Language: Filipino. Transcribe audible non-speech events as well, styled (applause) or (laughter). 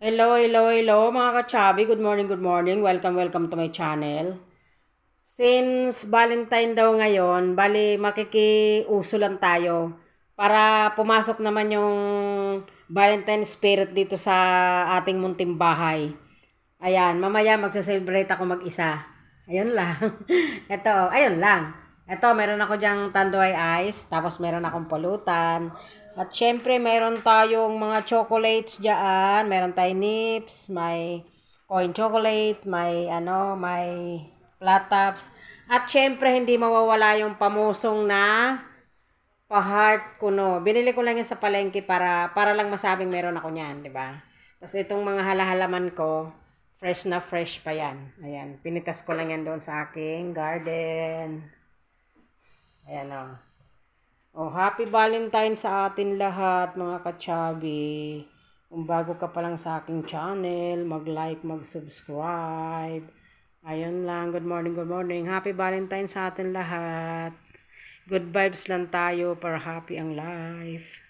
Hello, hello, hello mga kachabi. Good morning, good morning. Welcome, welcome to my channel. Since Valentine daw ngayon, bali makikiuso lang tayo para pumasok naman yung Valentine spirit dito sa ating munting bahay. Ayan, mamaya magsa-celebrate ako mag-isa. Ayun lang. (laughs) Ito, ayun lang. Ito, meron ako diyang tandoy ice, tapos meron akong pulutan. At syempre, meron tayong mga chocolates diyan. Meron tayong nips, may coin chocolate, may ano, may flat tops. At syempre, hindi mawawala yung pamusong na pa-heart kuno. Binili ko lang yan sa palengke para para lang masabing meron ako niyan, 'di ba? Tapos itong mga halahalaman ko, fresh na fresh pa yan. Ayan, pinitas ko lang yan doon sa aking garden. Ayan o. Oh, happy Valentine sa atin lahat, mga kachabi. Kung bago ka pa lang sa aking channel, mag-like, mag-subscribe. Ayun lang, good morning, good morning. Happy Valentine sa atin lahat. Good vibes lang tayo para happy ang life.